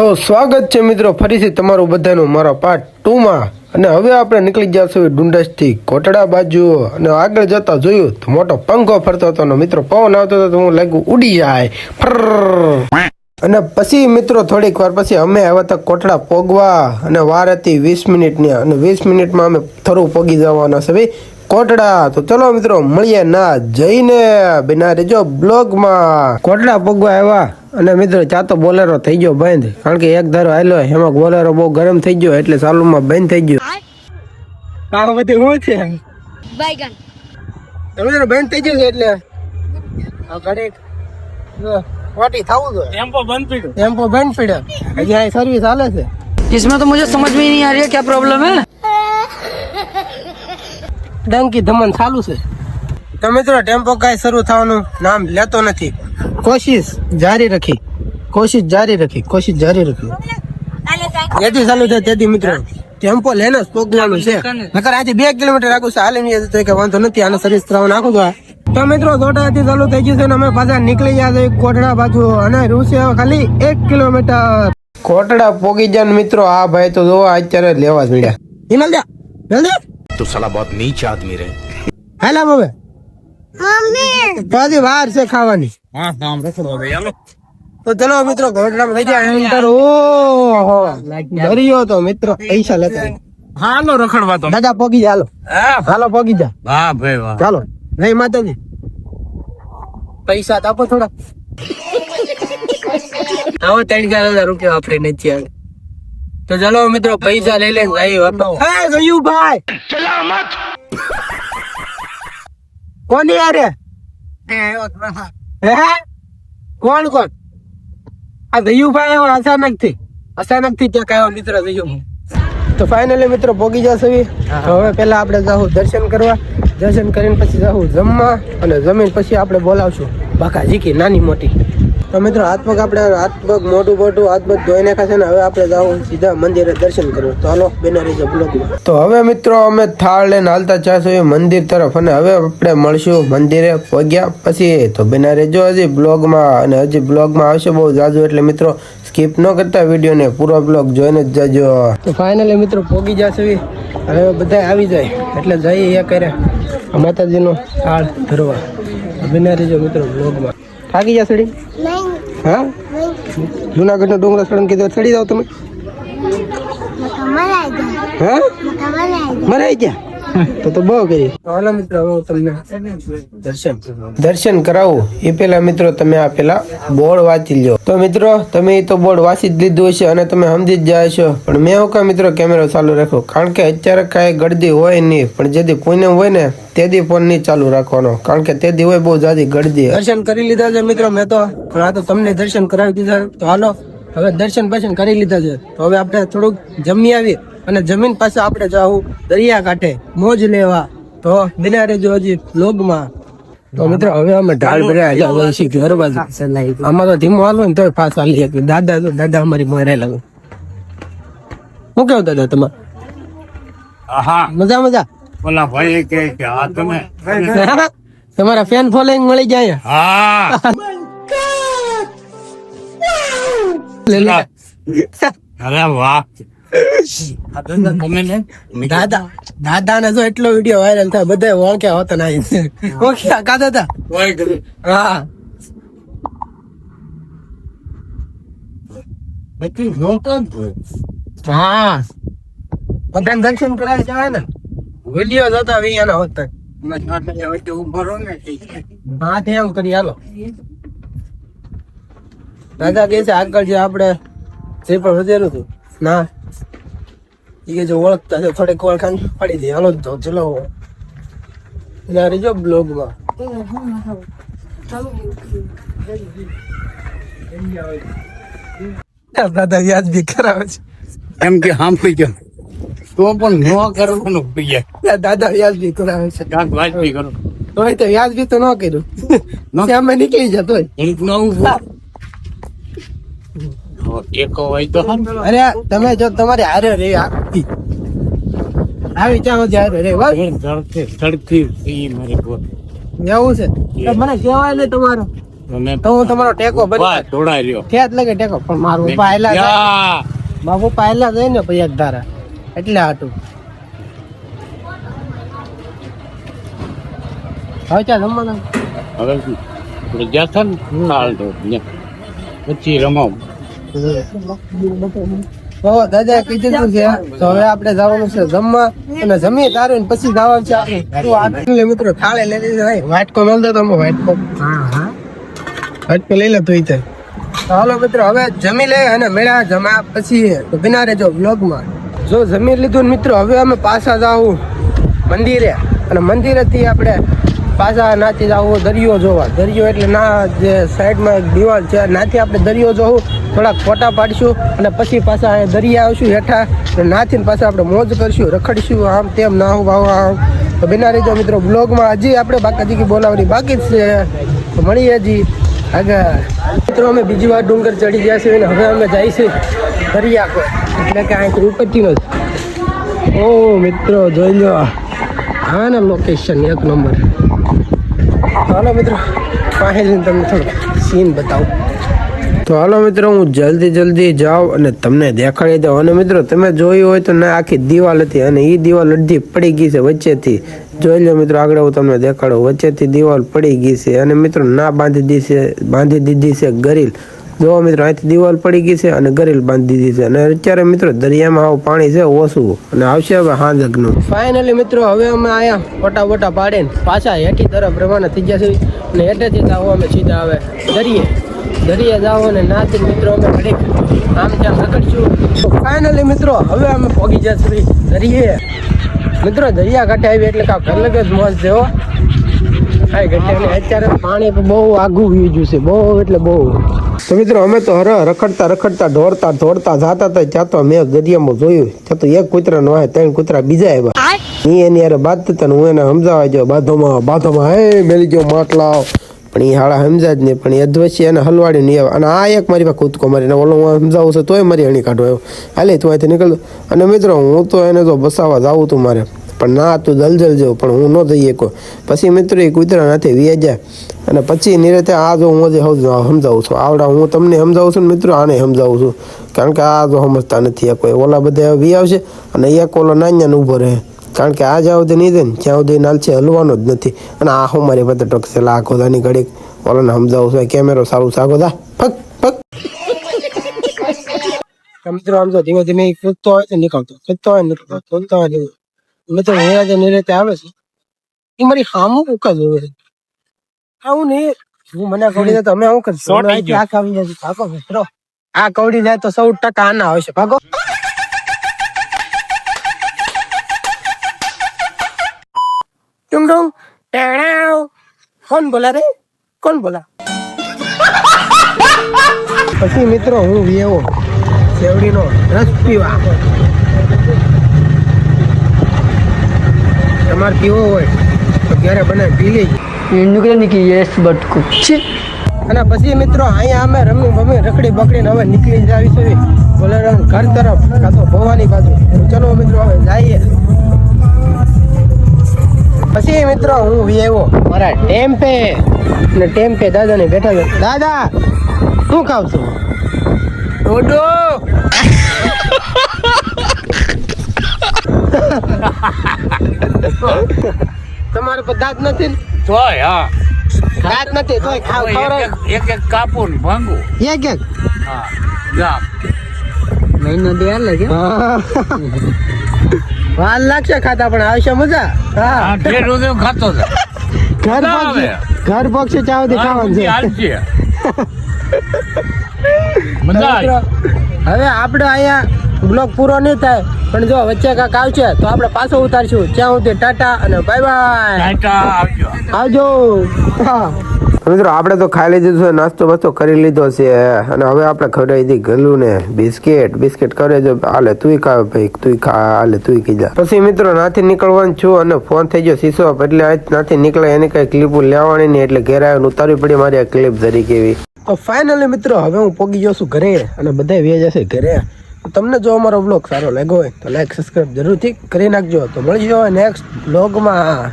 તો સ્વાગત છે મિત્રો, ફરીથી તમારું બધાનું મારા પાર્ટ ટુમાં અને હવે આપણે નીકળી જશું ડુંડસથી કોટડા બાજુ અને આગળ જતા જોયું તો મોટો પંખો ફરતો હતો અને મિત્રો, પવન આવતો હતો તો હું લાગ્યું ઉડી જાય. ફર અને પછી મિત્રો, થોડીક વાર પછી અમે આવ્યા હતા કોટડા પોગવા. અને વાર હતી વીસ મિનિટની. અને વીસ મિનિટમાં અમે થરું પોગી જવાના છે ભાઈ. કોટડા. તો ચલો મિત્રો, મળીએ ના જઈને. બિના રેજો બ્લોગમાં. કોટડા પોગવા આવ્યા. અને મિત્રો ચા તો બોલેરો થઈ ગયો બંધ કારણ કે એક ધારો આવેલો એમાં બોલેરો બહુ ગરમ થઈ ગયો એટલે ચાલુમાં બંધ થઈ ગયો આ બધી શું છે बैगन તમે બંધ થઈ ગયું છે એટલે આ ઘડીક જો, વાટી થવું જોઈએ ટેમ્પો બંધ પીડ્યો ટેમ્પો બંધ પડ્યો હજી આ સર્વિસ હાલે છે इसमें तो मुझे समझ में ही नहीं आ रही है क्या प्रॉब्लम है ડંકી ધમન ચાલુ છે તો મિત્રો ટેમ્પો કાંઈ શરૂ થવાનું નામ લેતો નથી. કોશિશ જારી રાખી. કોશિશ જારી રાખી કોશિશ જારી રાખી. જેથી ચાલુ થાય તેથી મિત્રો ટેમ્પો લઈને જ પોગવાનું છે. નકર આજે બે કિલોમીટર આગળ છે હાલે તો કે વાંધો નથી આને સર્વિસ કરાવવા નાખું તો તો મિત્રો દોઢાથી ચાલુ થઈ ગયું છે અને અમે પાછા નીકળી ગયા છે કોટડા બાજુ અને રૂસે ખાલી એક કિલોમીટર. કોટડા પોગી જાય મિત્રો આ ભાઈ તો જોવા અત્યારે લેવા જ મળ્યા. હિમલ જા જલ્દી તો સાલા નીચ આદમી રે. હેલા હવે. બધી વાર છે ખાવાની. હા નામ રખડો ભાઈ તો ચલો મિત્રો ઘોટડામાં થઈ જાય એન્ટર ઓહો ડર્યો તો મિત્રો પૈસા લેતા હાલો રખડવા તો. દાદા પોગી જા હાલો. હાલો પોગી જા. વાહ ભાઈ વાહ. ચાલો નહીં માતાજી. પૈસા આપો થોડા. આવો ત્રણ ચાર હજાર રૂપિયા આપણે નથી આવે તો ચલો મિત્રો પૈસા લઈ લઈને જઈએ વાપરો. હે ગયું ભાઈ. કોની યારે હે? કોણ કોણ? આ દયુભાઈ એવો અચાનકથી અચાનકથી ત્યાં કાયો મિત્ર દયુ તો ફાઇનલી મિત્રો પોગી જશે હવે પેલા આપણે જાહું દર્શન કરવા. દર્શન કરીને પછી જાહું જમવા અને જમીન પછી આપણે બોલાવશું. બાકા જીકી નાની મોટી. તો મિત્રો હાથ પગ આપણે હાથ પગ મોટું મોટું હાથ પગ ધોઈ નાખ્યા છે ને હવે આપણે જાહું સીધા મંદિરે દર્શન કરવા. તો હાલો બેના છે બ્લોગમાં. તો હવે મિત્રો અમે થાળ લઈને હાલતા ચાશું મંદિર તરફ અને હવે આપણે મળશું મંદિરે પગ્યા પછી. તો બેના રેજો હજી બ્લોગમાં અને હજી બ્લોગમાં આવશે બહુ જાજુ એટલે મિત્રો સ્કીપ ન કરતા વિડીયોને પૂરો બ્લોગ જોઈને જ જાજો. તો ફાઇનલી મિત્રો પોગી જશે હવે બધા આવી જાય. એટલે જઈએ એ કરે માતાજીનો થાળ ધરવા. બિના રહેજો મિત્રો બ્લોગમાં. થાકી જા સડી હા? જુનાગઢનો ડુંગરા સડન કીધું ચડી જાવ તમે. હા? મરાઈ ગયા? તો તો બહુ કરી હાલો મિત્રો હું તમને દર્શન દર્શન કરાવું. એ પેલા મિત્રો તમે આ પેલા બોર્ડ વાંચી લ્યો. તો મિત્રો તમે તો બોર્ડ વાંચી જ લીધું હશે અને તમે સમજી જ જાય છો. પણ મેં હું મિત્રો કેમેરો ચાલુ રાખો કારણ કે અત્યારે કાંઈ ગળદી હોય નહીં. પણ જેથી કોઈને હોય ને તેથી ફોન નહીં ચાલુ રાખવાનો. કારણ કે તેથી હોય બહુ જાજી ગળદી દર્શન કરી લીધા છે મિત્રો મેં તો. પણ આ તો તમને દર્શન કરાવી દીધા તો હાલો હવે દર્શન બર્શન કરી લીધા છે. તો હવે આપણે થોડુંક જમી આવી અને જમીન પાસે આપણે જાવું દરિયા કાંઠે મોજ લેવા. તો બિના રેજો હજી લોગમાં. તો મિત્રો હવે અમે ઢાળ ભર્યા હવે ઘર બાજુ. આમાં તો ધીમો હાલો ને તોય પાછા હાલી દાદા તો દાદા અમારી મરેલા હું કેવું દાદા તમારે? હા મજા મજા? ઓલા ભાઈ કે કે તમે? તમારા ફેન ફોલોઈંગ મળી જાય. હા. લે લે. અરે વાહ. તો દાદા દાદા ને જો એટલો વીડિયો વાયરલ થાય બધા ઓળખ્યા હોતા ના ઓળખ્યા કા દાદા કોઈ હા. બધી. હા. બધાને દર્શન કરાવી જવાય ને. વીડિયો જોતા વિયાના હોતા. હા તે એમ કરી હાલો. દાદા કે છે આગળ જે આપણે જે પણ વધેલું હતું ના. એ જો ઓળખતા છે થોડીક ઓળખાણ પડી દે હાલો તો ચલો. ના રેજો બ્લોગમાં. દાદા વ્યાજ બી કરાવે છે. એમ કે સાંભળી ગયો. તો પણ ન કરવાનું પીએ દાદા વ્યાજ બી કરાવે છે. કાંક વાત બી કરો. તોય તો વ્યાજ બી તો ન કર્યું. સામે નીકળી જતો હું ટેકો હોય તો અરે તમે જો તમારે હારે રે આખી આવી ચાલો હારે રે બસ ધડથી ધડથી ઈ મારી ગોત. એવું છે? મને કહેવાય ને તમારો. તો હું તમારો ટેકો બની બસ રહ્યો ક્યાં લાગે ટેકો પણ મારું પપ્પા આયલા જાય. પપ્પા આયલા જાય ને પછી ધારા. એટલે હાટું. હવે ચા રમવાના હવે આપણે જ્યાં છે ને? હાલ તો ત્યાં. પછી રમાવ. તો જવાનું છે જમવા અને જમી તારું પછી જવાનું છે આપણે. મિત્રો થાળે લઈ ભાઈ વાટકો મેલ દો તમે વાટકો? વાટકો લઈ લે તો. તો હાલો મિત્રો, હવે જમી લે અને મેળા જમા પછી બિના રેજો વ્લોગમાં. જો જમી લીધું મિત્રો, હવે અમે પાછા જાવું મંદિરે. અને મંદિરેથી આપણે પાછા નાથી જાવું દરિયો જોવા. દરિયો એટલે ના જે સાઈડમાં એક દિવાલ છે નાથી આપણે દરિયો જોવું થોડાક ફોટા પાડીશું અને પછી પાછા અહીંયા દરિયા આવશું હેઠા. નાથી પાછા આપણે મોજ કરશું, રખડશું, આમ તેમ ના હું ભાવ આમ. તો બિના રીતો મિત્રો, બ્લોગમાં હજી આપણે બાકાજી બોલાવવાની બાકી જ છે. તો મળીએ હજી આગળ. મિત્રો, અમે બીજી વાર ડુંગર ચડી ગયા છીએ અને હવે અમે જઈશું દરિયા એટલે કે આ ઉપરથી નો ઓ મિત્રો, જોઈ લો હા ને લોકેશન એક નંબર. હાલો મિત્રો પાસે જઈને તમને થોડું સીન બતાવું. તો હાલો મિત્રો, હું જલ્દી જલ્દી જાઉં અને તમને દેખાડી દઉં. અને મિત્રો, તમે જોયું હોય તો ના, આખી દિવાલ હતી અને એ દિવાલ અડધી પડી ગઈ છે વચ્ચેથી. જોઈ લો મિત્રો, આગળ હું તમને દેખાડું. વચ્ચેથી દિવાલ પડી ગઈ છે અને મિત્રો, ના બાંધી દીધી બાંધી દીધી છે ગરીલ. જો મિત્રો, અહીંથી દિવાલ પડી ગઈ છે અને ગરીલ બાંધી દીધી છે. અને અત્યારે મિત્રો, દરિયામાં આવું પાણી છે ઓછું. અને આવશે હવે હાંજકનું. ફાઇનલી મિત્રો, હવે અમે આયા ફોટા બોટા પાડીને. પાછા હેઠી તરફ રવાના થઈ ગયા છે અને હેઠેથી અમે સીધા આવે દરિયે. દરિયે જાઓ અને નાથી મિત્રો અમે ઘડીક આમ ત્યાં રખડશું ફાઇનલી મિત્રો હવે અમે પહોંચી જશું દરિયે. મિત્રો દરિયા કાંઠે આવી એટલે કાંક અલગ જ મોજ છે હો. આ ઘટે અને અત્યારે પાણી બહુ આઘું વી ગયું છે બહુ એટલે બહુ. તો મિત્રો અમે તો હર રખડતા રખડતા ઢોરતા દોડતા જાતા હતા ત્યાં તો મેં દરિયામાં જોયું. ત્યાં તો એક કૂતરા નો ત્રણ કૂતરા બીજા આવ્યા. એ એની યાર બાદ થતા હું એને સમજાવવા ગયો બાધોમાં બાધોમાં હે મેલી ગયો માટલાવ પણ એ હાળા સમજા જ નહીં. પણ એ અધવશ્ય અને હલવાડી નહીં આવે. અને આ એક મારી પાસે કૂદકો મારીને ઓલો હું સમજાવું છું, તોય મારી અણી કાઢો આવ્યો હાલે, તું અહીંથી નીકળ. અને મિત્રો, હું તો એને તો બસાવવા જાવું તું મારે. પણ ના, તું દલજલ જેવો. પણ હું ન જઈએ શકો. પછી મિત્રો એ કૂતરા નાથી જાય. અને પછી નિરતે આ જો હું જે સમજાવું છું. આવડા, હું તમને સમજાવું છું ને મિત્રો, આને સમજાવું છું. કારણ કે આ જો સમજતા નથી આ કોઈ. ઓલા બધા વી આવશે અને એક ઓલો નાન્યાને ઊભો રહે. કારણ કે આ જ્યાં સુધી નહીં દે ને ત્યાં સુધી નાલ છે હલવાનો જ નથી. અને આ હું મારી પાસે ટકશે આ દાની ઘડીક. ઓલાને સમજાવું છું કેમેરો સારું સાગો દા. ફક ફક. મિત્રો આમ તો ધીમે ધીમે કૂદતો હોય તો નીકળતો. કૂદતો હોય નીકળતો કૂદતો હોય નીકળતો. મિત્રો અહીંયા જે નિરેતે આવે છે એ મારી હામું ઉકા જોવે છે. આવું નહીં. હું મને કવડી દે તો અમે શું કરશું? છે. આ કવડી જાય તો સૌ ટકા આના આવશે ભાગો. टुंग टुंग टेणाव કોણ બોલા રે કોણ બોલા પછી મિત્રો, હું વેવો સેવડીનો રસ પીવા. તમારે પીવો હોય તો ક્યારે બને, પી લેજ. નીકળે નીકળી યસ બટકું છે અને પછી મિત્રો, અહીંયા અમે રમી મમ્મી રખડી બકડીને હવે નીકળી જાવી છે બોલેરામ ઘર તરફ, કાં તો ભવાની બાજુ. ચલો મિત્રો, હવે જઈએ. પછી મિત્રો હું આવ્યો. મારા ટેમ્પે ને ટેમ્પે દાદાને બેઠા છે. દાદા શું ખાવ છું? ડોડો તમારે પર દાંત નથી જોય હા. દાંત નથી જોય ખાવ એક ખવડાવ એક- એક કાપું ને ભાંગું. એક એક? હા જા મહિનો દે લાગે વાર લાગશે ખાતા પણ આવશે મજા. હા. ખાતો હતો ઘર. પક્ષી ઘર પક્ષી ચાવથી ખાવાનું છે. મજા હવે આપણે અહીંયા બ્લોગ પૂરો નહીં થાય પણ જો વચ્ચે કાંક આવશે તો આપણે પાછો ઉતારશું. ત્યાં સુધી ટાટા અને બાય બાય. આવજો. આવજો. મિત્રો, આપણે તો ખાઈ લીધું છે, નાસ્તો બાસ્તો કરી લીધો છે, અને હવે આપણે ખવડાવી દીધી ગલું ને બિસ્કિટ, બિસ્કેટ કરે જો આલે તુંય ખા ભાઈ, તુંય ખા હાલે તુંય કીધા પછી મિત્રો, નાથી નીકળવાનું છું અને ફોન થઈ ગયો સીસો, એટલે આજ નાથી નીકળે એની કઈ ક્લિપ લેવાની નહીં, એટલે ઘેર આવીને ઉતારવી પડી મારી આ ક્લિપ ધરી એવી તો ફાઇનલી મિત્રો, હવે હું પોગી ગયો છું ઘરે, અને બધા વે જશે ઘરે. તમને જો અમારો બ્લોગ સારો લાગ્યો હોય, તો લાઈક સબસ્ક્રાઈબ જરૂરથી કરી નાખજો. તો મળી જાવ નેક્સ્ટ બ્લોગમાં